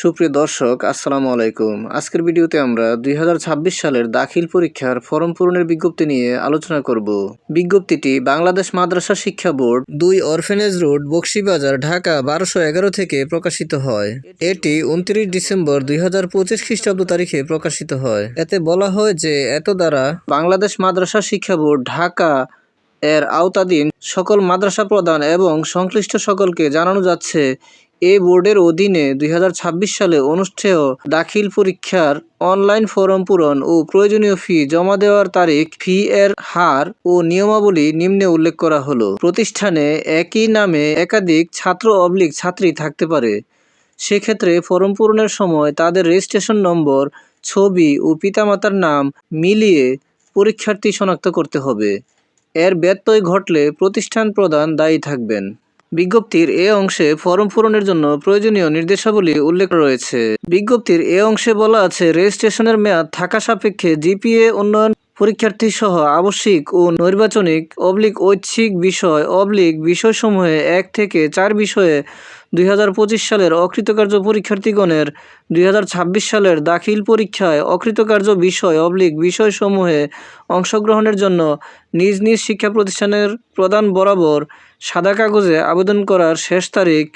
সুপ্রিয় দর্শক, আসসালামু আলাইকুম। আজকের ভিডিওতে আমরা দুই হাজার ছাব্বিশ সালের দাখিল পরীক্ষার ফর্ম পূরণের বিজ্ঞপ্তি নিয়ে আলোচনা করব। বিজ্ঞপ্তিটি বাংলাদেশ মাদ্রাসা শিক্ষা বোর্ড দুই অরফেনেজ রোড, বক্সিবাজার, ঢাকা, বারোশো এগারো থেকে প্রকাশিত হয়। এটি উনত্রিশ ডিসেম্বর দুই হাজার পঁচিশ খ্রিস্টাব্দ তারিখে প্রকাশিত হয়। এতে বলা হয় যে, এত দ্বারা বাংলাদেশ মাদ্রাসা শিক্ষা বোর্ড ঢাকা এর আওতাধীন সকল মাদ্রাসা প্রদান এবং সংশ্লিষ্ট সকলকে জানানো যাচ্ছে এই বোর্ডের অধীনে দুই হাজার ছাব্বিশ সালে অনুষ্ঠেয় দাখিল পরীক্ষার অনলাইন ফরম পূরণ ও প্রয়োজনীয় ফি জমা দেওয়ার তারিখ, ফি এর হার ও নিয়মাবলী নিম্নে উল্লেখ করা হলো। প্রতিষ্ঠানে একই নামে একাধিক ছাত্র অবলিক ছাত্রী থাকতে পারে। সেক্ষেত্রে ফরম পূরণের সময় তাদের রেজিস্ট্রেশন নম্বর, ছবি ও পিতামাতার নাম মিলিয়ে পরীক্ষার্থী শনাক্ত করতে হবে। এর ব্যত্যয় ঘটলে প্রতিষ্ঠান প্রদান দায়ী থাকবেন। বিজ্ঞপ্তির এ অংশে ফর্ম পূরণের জন্য প্রয়োজনীয় নির্দেশাবলী উল্লেখ রয়েছে। বিজ্ঞপ্তির এ অংশে বলা আছে রেজিস্ট্রেশনের মেয়াদ থাকা সাপেক্ষে জিপিএ উন্নয়ন পরীক্ষার্থী সহ আবশ্যিক ও নৈর্বাচনিক অবলিক ঐচ্ছিক বিষয় অবলিক বিষয়সমূহে এক থেকে চার বিষয়ে দুই হাজার পঁচিশ সালের অকৃতকার্য পরীক্ষার্থীগণের দুই হাজার ছাব্বিশ সালের দাখিল পরীক্ষায় অকৃতকার্য বিষয় অবলিক বিষয়সমূহে অংশগ্রহণের জন্য নিজ নিজ শিক্ষা প্রতিষ্ঠানের প্রদান বরাবর সাদা কাগজে আবেদন করার শেষ তারিখ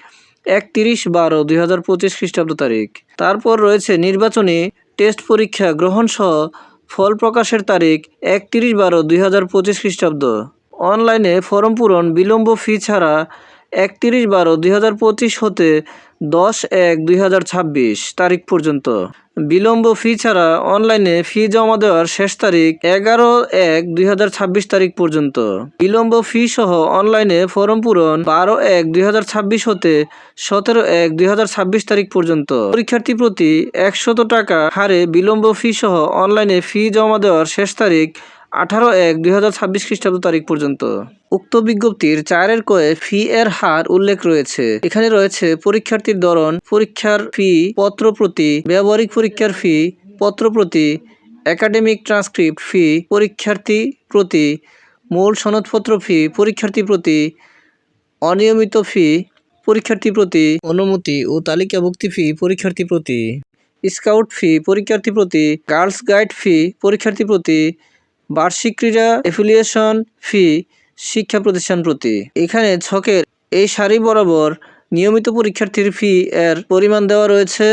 একত্রিশ বারো দুই হাজার পঁচিশ খ্রিস্টাব্দ তারিখ। তারপর রয়েছে নির্বাচনী টেস্ট পরীক্ষা গ্রহণ সহ ফল প্রকাশের তারিখ একত্রিশ বারো দুই হাজার পঁচিশ খ্রিস্টাব্দ। অনলাইনে ফর্ম পূরণ বিলম্ব ফি ছাড়া একত্রিশ বারো দুই হাজার পঁচিশ হতে দশ এক দুই হাজার ছাব্বিশ তারিখ পর্যন্ত। বিলম্ব ফি ছাড়া অনলাইনে ফি জমা দেওয়ার শেষ তারিখ এগারো এক দুই হাজার ছাব্বিশ তারিখ পর্যন্ত। বিলম্ব ফি সহ অনলাইনে ফর্ম পূরণ বারো এক দুই হাজার ছাব্বিশ হতে সতেরো এক দুই হাজার ছাব্বিশ তারিখ পর্যন্ত। পরীক্ষার্থী প্রতি একশত টাকা হারে বিলম্ব ফি সহ অনলাইনে ফি জমা দেওয়ার শেষ তারিখ আঠারো এক দুই হাজার ছাব্বিশ খ্রিস্টাব্দ তারিখ পর্যন্ত। উক্ত বিজ্ঞপ্তির চারের কয়ে ফি এর হার উল্লেখ রয়েছে। এখানে রয়েছে পরীক্ষার্থীর ধরন, পরীক্ষার ফি, পত্র প্রতি, ব্যবহারিক পরীক্ষার ফি, পত্র প্রতি, একাডেমিক ট্রান্সক্রিপ্ট ফি, পরীক্ষার্থী প্রতি, মূল সনদপত্র ফি, পরীক্ষার্থী প্রতি, অনিয়মিত ফি, পরীক্ষার্থী প্রতি, অনুমতি ও তালিকাভুক্তি ফি, পরীক্ষার্থী প্রতি, স্কাউট ফি, পরীক্ষার্থী প্রতি, গার্লস গাইড ফি, পরীক্ষার্থী প্রতি বার্ষিক ক্রীড়া অ্যাফিলিয়েশন ফি শিক্ষা প্রতিষ্ঠান প্রতি। এখানে ছকের এই সারি বরাবর নিয়মিত পরীক্ষার্থীর ফি এর পরিমাণ দেওয়া রয়েছে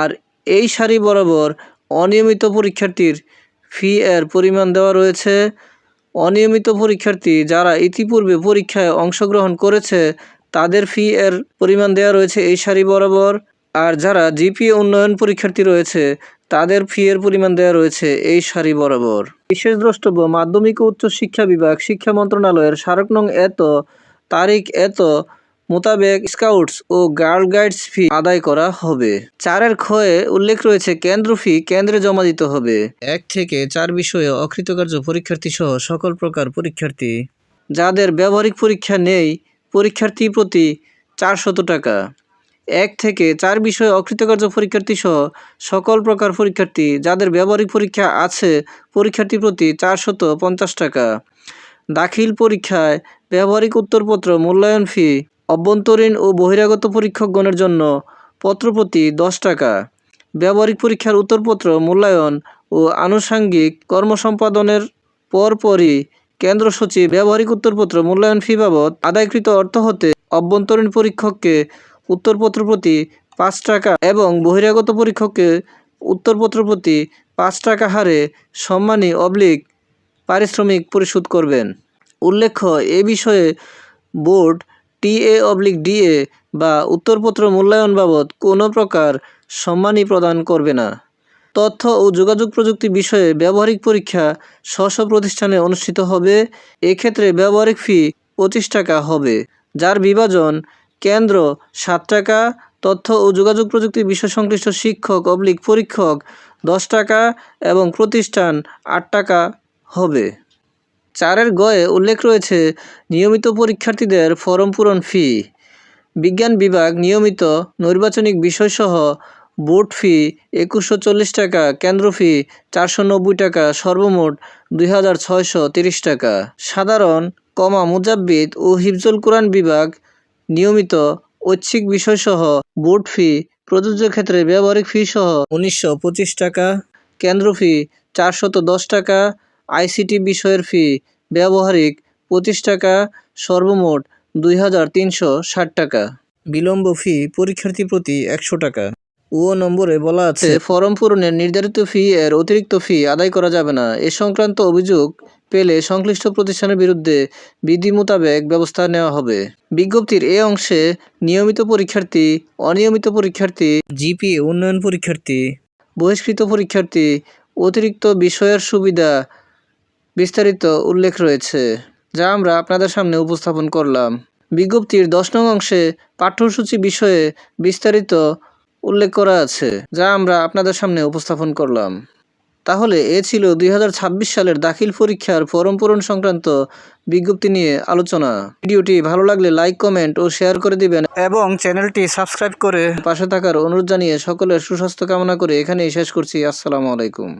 আর এই সারি বরাবর অনিয়মিত পরীক্ষার্থীর ফি এর পরিমাণ দেওয়া রয়েছে। অনিয়মিত পরীক্ষার্থী যারা ইতিপূর্বে পরীক্ষায় অংশগ্রহণ করেছে, তাদের ফি এর পরিমাণ দেওয়া রয়েছে এই সারি বরাবর। আর যারা জিপিএ উন্নয়ন পরীক্ষার্থী রয়েছে তাদের ফিয়ের পরিমাণ দেওয়া রয়েছে এই সারি বরাবর। বিশেষ দ্রষ্টব্য, মাধ্যমিক ও উচ্চ শিক্ষা বিভাগ, শিক্ষা মন্ত্রণালয়ের স্মারক নং এত, তারিখ এত মোতাবেক স্কাউটস ও গার্ল গাইডস ফি আদায় করা হবে। চারের ক্ষয়ে উল্লেখ রয়েছে কেন্দ্র ফি কেন্দ্রে জমা দিতে হবে। এক থেকে চার বিষয়ে অকৃতকার্য পরীক্ষার্থী সহ সকল প্রকার পরীক্ষার্থী। যাদের ব্যবহারিক পরীক্ষা নেই পরীক্ষার্থী প্রতি চারশত টাকা। এক থেকে চার বিষয়ে অকৃতকার্য পরীক্ষার্থী সহ সকল প্রকার পরীক্ষার্থী, যাদের ব্যবহারিক পরীক্ষা আছে পরীক্ষার্থী প্রতি চারশত পঞ্চাশ টাকা। দাখিল পরীক্ষায় ব্যবহারিক উত্তরপত্র, মূল্যায়ন ফি, অভ্যন্তরীণ ও বহিরাগত পরীক্ষকগণের জন্য পত্রপ্রতি দশ টাকা। ব্যবহারিক পরীক্ষার উত্তরপত্র, মূল্যায়ন ও আনুষাঙ্গিক কর্মসম্পাদনের পরপরই কেন্দ্র সচিব ব্যবহারিক উত্তরপত্র, মূল্যায়ন ফি বাবদ আদায়কৃত অর্থ হতে অভ্যন্তরীণ পরীক্ষককে উত্তরপত্র প্রতি পাঁচ টাকা এবং বহিরাগত পরীক্ষককে উত্তরপত্র প্রতি পাঁচ টাকা হারে সম্মানী অবলিক পারিশ্রমিক পরিশোধ করবেন। উল্লেখ্য, এ বিষয়ে বোর্ড টিএ অবলিক ডিএ বা উত্তরপত্র মূল্যায়ন বাবদ কোনো প্রকার সম্মানী প্রদান করবে না। তথ্য ও যোগাযোগ প্রযুক্তি বিষয়ে ব্যবহারিক পরীক্ষা স্ব প্রতিষ্ঠানে অনুষ্ঠিত হবে। এক্ষেত্রে ব্যবহারিক ফি পঁচিশ টাকা হবে, যার বিভাজন কেন্দ্র, সাত টাকা, তথ্য ও যোগাযোগ প্রযুক্তি বিষয় সংশ্লিষ্ট শিক্ষক অবলিক পরীক্ষক, দশ টাকা এবং প্রতিষ্ঠান আট টাকা হবে। চারের গয়ে উল্লেখ রয়েছে, নিয়মিত পরীক্ষার্থীদের ফরম পূরণ ফি। বিজ্ঞান বিভাগ নিয়মিত নৈর্বাচনিক বিষয়সহ বোর্ড ফি একুশশো চল্লিশ টাকা, কেন্দ্র ফি চারশো নব্বই টাকা, সর্বমোট দুই হাজার ছয়শো তিরিশ টাকা। সাধারণ, কমা, মুজাব্বিদ ও হিফজুল কোরআন বিভাগ নিয়মিত ঐচ্ছিক বিষয়সহ বোর্ড ফি, প্রযোজ্য ক্ষেত্রে ব্যবহারিক ফি সহ উনিশশো পঁচিশ টাকা, কেন্দ্র ফি চারশত দশ টাকা, আইসিটি বিষয়ের ফি ব্যবহারিক পঁচিশ টাকা, সর্বমোট দুই হাজার তিনশো ষাট টাকা। বিলম্ব ফি পরীক্ষার্থী প্রতি একশো টাকা। ও নম্বরে বলা আছে ফরম পূরণের নির্ধারিত ফি এর অতিরিক্ত ফি আদায় করা যাবে না। এ সংক্রান্ত অভিযোগ পেলে সংশ্লিষ্ট প্রতিষ্ঠানের বিরুদ্ধে বিধি মোতাবেক ব্যবস্থা নেওয়া হবে। বিজ্ঞপ্তির এ অংশে নিয়মিত পরীক্ষার্থী, অনিয়মিত পরীক্ষার্থী জিপিএ উন্নয়ন পরীক্ষার্থী, বহিষ্কৃত পরীক্ষার্থী, অতিরিক্ত বিষয়ের সুবিধা বিস্তারিত উল্লেখ রয়েছে, যা আমরা আপনাদের সামনে উপস্থাপন করলাম। বিজ্ঞপ্তির দশ নং অংশে পাঠ্যসূচি বিষয়ে বিস্তারিত উল্লেখ করা আছে যা আমরা আপনাদের সামনে উপস্থাপন করলাম। তাহলে এ ছিল দুই হাজার ছাব্বিশ সালের দাখিল পরীক্ষার ফরম পূরণ সংক্রান্ত বিজ্ঞপ্তি নিয়ে আলোচনা। ভিডিওটি ভালো লাগলে লাইক কমেন্ট ও শেয়ার করে দিবেন এবং চ্যানেলটি সাবস্ক্রাইব করে পাশে থাকার অনুরোধ জানিয়ে সকলের সুস্বাস্থ্য কামনা করে এখানেই শেষ করছি। আসসালামু আলাইকুম।